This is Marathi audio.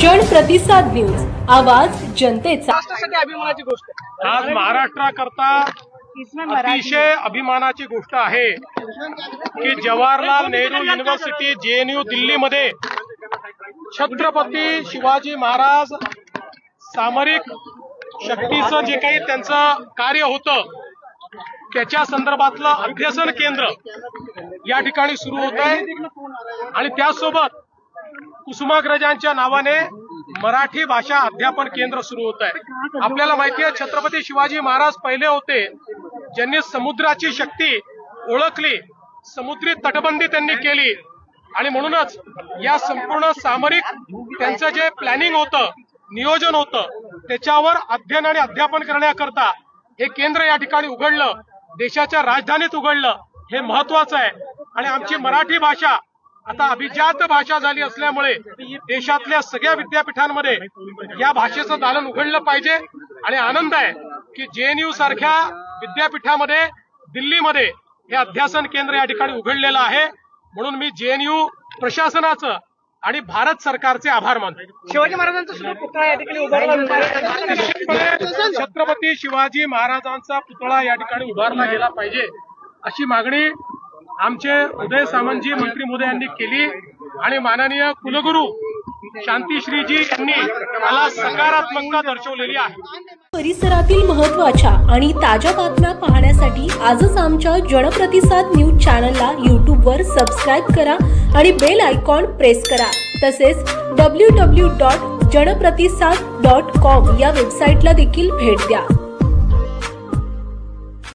जन प्रतिसाद न्यूज. आवाज जनतेचा. राष्ट्रासाठी अभिमानाची गोष्ट. आहे. आज महाराष्ट्राकरता अतिशय अभिमानाची गोष्ट आहे की जवाहरलाल नेहरू युनिव्हर्सिटी जेएनयू दिल्लीमध्ये छत्रपती शिवाजी महाराज सामरिक शक्तीचं जे काही त्यांचं कार्य होतं त्याच्या संदर्भातलं अभ्यासन केंद्र या ठिकाणी सुरू होत आहे. आणि त्यासोबत कुसुमाग्रजांच्या नावाने मराठी भाषा अध्यापन केंद्र सुरू होत आहे. आपल्याला माहिती आहे छत्रपती शिवाजी महाराज पहिले होते ज्यांनी समुद्राची शक्ती ओळखली समुद्री तटबंदी त्यांनी केली. आणि म्हणूनच या संपूर्ण सामरिक त्यांचं जे प्लॅनिंग होतं नियोजन होतं त्याच्यावर अध्ययन आणि अध्यापन करण्याकरता हे केंद्र या ठिकाणी उघडलं देशाच्या राजधानीत उघडलं हे महत्वाचं आहे. आणि आमची मराठी भाषा आता अभिजात भाषा झाली असल्यामुळे देशातल्या सगळ्या विद्यापीठांमध्ये या भाषेचं दालन उघडलं पाहिजे. आणि आनंद आहे की जेएनयू सारख्या विद्यापीठामध्ये दिल्लीमध्ये हे अध्यासन केंद्र या ठिकाणी उघडलेलं आहे. म्हणून मी जेएनयू प्रशासनाचं आणि भारत सरकारचे आभार मानतो. शिवाजी महाराजांचा पुतळा या ठिकाणी उभारला छत्रपती शिवाजी महाराजांचा पुतळा या ठिकाणी उभारला गेला पाहिजे अशी मागणी आमचे उदय सामंतजी मंत्री महोदय यांनी केली आणि माननीय कुलगुरू शांतीश्रीजी यांनी मला सकारात्मकता दर्शवलेली आहे. परिसरातील महत्त्वाच्या आणि ताज्या बातम्या पाहण्यासाठी आजच आमच्या जनप्रतिसाद न्यूज चॅनलला यूट्यूबवर सबस्क्राईब करा आणि बेल आयकॉन प्रेस करा. तसेच W W dot Janpratisad dot com या वेबसाईटला देखील भेट द्या.